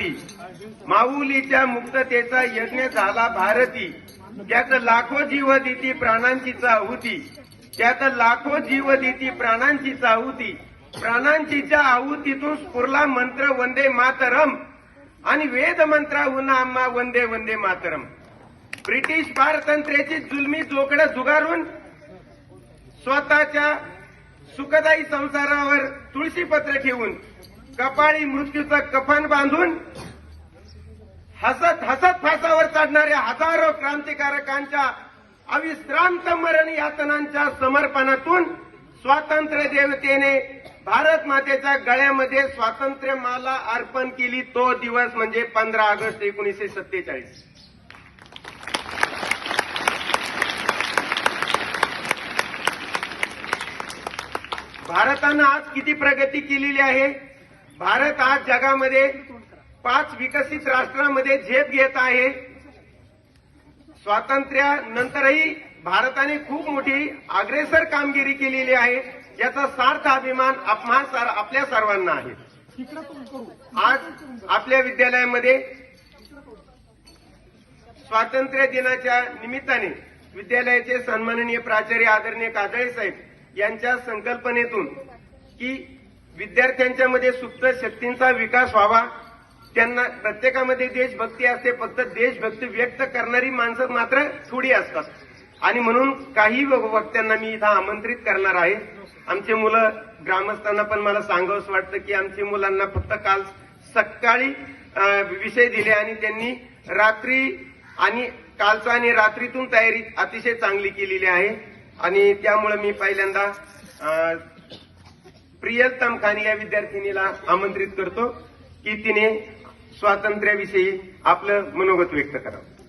भारती माऊलीच्या मुक्ततेचा यज्ञ झाला भारती. त्यात लाखो जीव दिती प्राणांची आहुती त्यात लाखो जीव दिती प्राणांची आहुती प्राणांचीच्या आहुतीतून स्फुरला मंत्र वंदे मातरम आणि वेद मंत्राहून आम्हा वंदे वंदे मातरम. ब्रिटिश पारतंत्र्याची जुलमी जोकडं जुगारून स्वतःच्या सुखदायी संसारावर तुळशीपत्र ठेवून कपाळी मृत्यूचं कफन बांधून हसत हसत फासावर चढणाऱ्या हजारो क्रांतिकारकांच्या अविश्रांत मरण यातनांच्या समर्पणातून स्वातंत्र्य देवतेने भारत मातेच्या गळ्यामध्ये स्वातंत्र्य माला अर्पण केली. तो दिवस म्हणजे पंधरा ऑगस्ट एकोणीसशे सत्तेचाळीस. भारतानं आज किती प्रगती केलेली आहे? भारत आज जगामध्ये पाच विकसित राष्ट्रांमध्ये झेप घेत आहे. स्वातंत्र्यानंतरही भारताने खूप मोठी अग्रेसर कामगिरी केलेली आहे. याचा सार्थ अभिमान अपमान सार- आपल्या सर्वांना आहे. आज आपल्या विद्यालयामध्ये स्वातंत्र्य दिनाच्या निमित्ताने विद्यालयाचे सन्माननीय प्राचार्य आदरणीय काजळे साहेब यांच्या संकल्पनेतून की विद्यार्थ्यांच्या मध्ये सुप्त शक्तींचा विकास व्हावा. त्यांना प्रत्येकामध्ये देशभक्ती असते फक्त देशभक्ती व्यक्त करणारी माणसं मात्र थोडी असतात. आणि म्हणून काही वक्त्यांना मी इथं आमंत्रित करणार आहे. आमचे मुलं ग्रामस्थांना पण मला सांगावंच वाटतं की आमच्या मुलांना फक्त काल सकाळी विषय दिले आणि त्यांनी रात्री आणि कालचा आणि रात्रीतून तयारी अतिशय चांगली केलेली आहे. आणि त्यामुळे मी पहिल्यांदा प्रियतम खान या विद्यार्थिनीला आमंत्रित करतो की तिने स्वातंत्र्याविषयी आपलं मनोगत व्यक्त करावं.